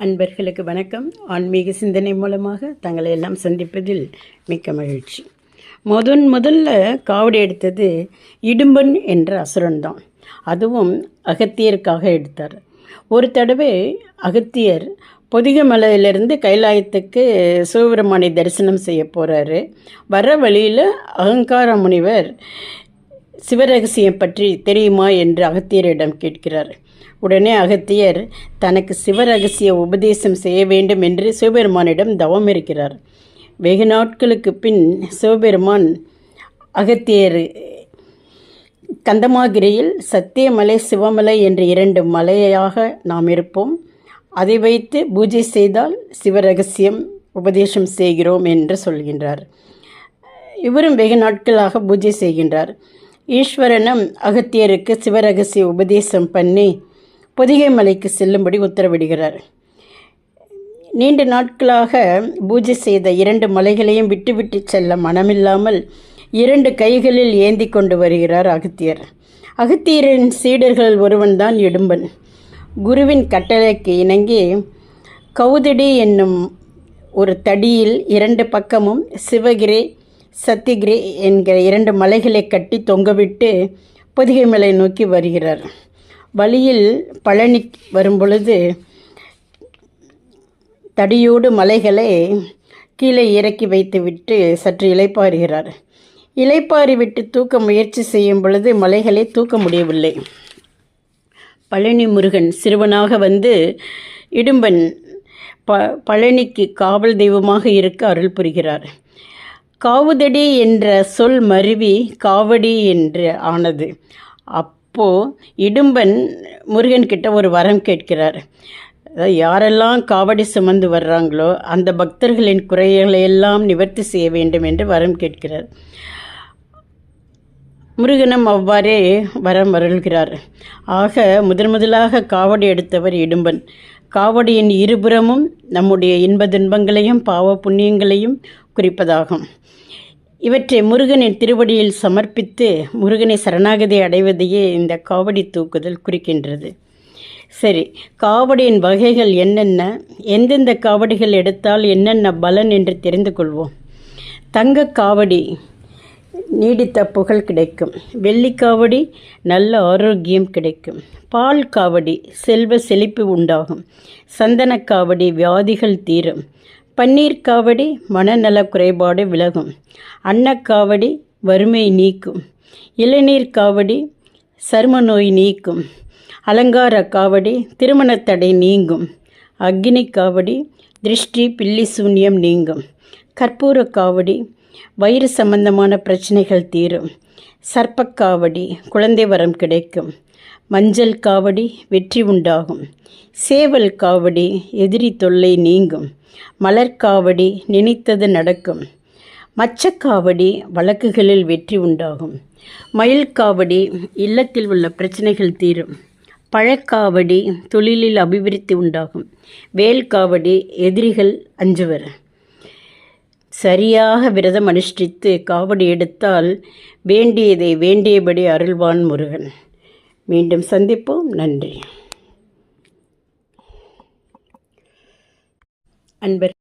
அன்பர்களுக்கு வணக்கம். ஆன்மீக சிந்தனை மூலமாக தங்களை எல்லாம் சந்திப்பதில் மிக்க மகிழ்ச்சி. முதன் முதல்ல காவடி எடுத்தது இடும்பன் என்ற அசுரன் தான் அதுவும் அகத்தியருக்காக எடுத்தார். ஒரு தடவை அகத்தியர் பொதிகமலையிலிருந்து கைலாயத்துக்கு சிவபெருமானை தரிசனம் செய்ய போகிறாரு வர வழியில் அகங்கார முனிவர் சிவரகசியம் பற்றி தெரியுமா என்று அகத்தியரிடம் கேட்கிறார். உடனே அகத்தியர் தனக்கு சிவரகசிய உபதேசம் செய்ய வேண்டும் என்று சிவபெருமானிடம் தவம் இருக்கிறார். வெகு நாட்களுக்கு பின் சிவபெருமான் அகத்தியர் கந்தமாகிரியில் சத்தியமலை சிவமலை என்ற இரண்டு மலையாக நாம் இருப்போம். அதை வைத்து பூஜை செய்தால் சிவரகசியம் உபதேசம் செய்கிறோம் என்று சொல்கின்றார். இவரும் வெகு நாட்களாக பூஜை செய்கின்றார். ஈஸ்வரனும் அகத்தியருக்கு சிவரகசிய உபதேசம் பண்ணி பொதிகை மலைக்கு செல்லும்படி உத்தரவிடுகிறார். நீண்ட நாட்களாக பூஜை செய்த இரண்டு மலைகளையும் விட்டுவிட்டு செல்ல மனமில்லாமல் இரண்டு கைகளில் ஏந்தி கொண்டு வருகிறார் அகத்தியர். அகத்தியரின் சீடர்கள் ஒருவன்தான் இடும்பன். குருவின் கட்டளைக்கு இணங்கி கௌதடி என்னும் ஒரு தடியில் இரண்டு பக்கமும் சிவகிரி சத்தியகிரி என்கிற இரண்டு மலைகளை கட்டி தொங்கவிட்டு பொதிகை மலை நோக்கி வருகிறார். வழியில் பழனி வரும்பொழுது தடியோடு மலைகளை கீழே இறக்கி வைத்துவிட்டு சற்று இலைப்பாறுகிறார் இலைப்பாரி விட்டு தூக்க முயற்சி செய்யும் பொழுது மலைகளை தூக்க முடியவில்லை. பழனி முருகன் சிறுவனாக வந்து இடும்பன் ப பழனிக்கு காவல் தெய்வமாக இருக்க அருள் புரிகிறார். காவுதடி என்ற சொல் மருவி காவடி என்று ஆனது. அப்போது இடும்பன் முருகன்கிட்ட ஒரு வரம் கேட்கிறார். யாரெல்லாம் காவடி சுமந்து வர்றாங்களோ அந்த பக்தர்களின் குறைகளை எல்லாம் நிவர்த்தி செய்ய வேண்டும் என்று வரம் கேட்கிறார். முருகனும் அவ்வாறே வரம் அருள்கிறார். ஆக முதன் முதலாக காவடி எடுத்தவர் இடும்பன். காவடியின் இருபுறமும் நம்முடைய இன்ப துன்பங்களையும் பாவ புண்ணியங்களையும் குறிப்பதாகும். இவற்றை முருகனின் திருவடியில் சமர்ப்பித்து முருகனை சரணாகதி அடைவதையே இந்த காவடி தூக்குதல் குறிக்கின்றது. சரி காவடியின் வகைகள் என்னென்ன? எந்தெந்த காவடிகள் எடுத்தால் என்னென்ன பலன் என்று தெரிந்து கொள்வோம். தங்க காவடி நீடித்த புகழ் கிடைக்கும். வெள்ளிக்காவடி நல்ல ஆரோக்கியம் கிடைக்கும். பால் காவடி செல்வ செழிப்பு உண்டாகும். சந்தனக்காவடி வியாதிகள் தீரும். பன்னீர் காவடி மனநல குறைபாடு விலகும். அன்னக்காவடி வறுமை நீக்கும். இளநீர் காவடி சரும நோய் நீக்கும். அலங்கார காவடி திருமணத்தடை நீங்கும். அக்னி காவடி திருஷ்டி பில்லி சூன்யம் நீங்கும். கற்பூர காவடி வயிறு சம்பந்தமான பிரச்சனைகள் தீரும். சர்ப்பக்காவடி குழந்தை வரம் கிடைக்கும். மஞ்சள் காவடி வெற்றி உண்டாகும். சேவல் காவடி எதிரி தொல்லை நீங்கும். மலர்காவடி நினைத்தது நடக்கும். மச்சக்காவடி வழக்குகளில் வெற்றி உண்டாகும். மயில் காவடி இல்லத்தில் உள்ள பிரச்சனைகள் தீரும். பழக்காவடி தொழிலில் அபிவிருத்தி உண்டாகும். வேல் காவடி எதிரிகள் அஞ்சுவர். சரியாக விரதம் அனுஷ்டித்து காவடி எடுத்தால் வேண்டியதை வேண்டியபடி அருள்வான் முருகன். மீண்டும் சந்திப்போம். நன்றி. அன்பர்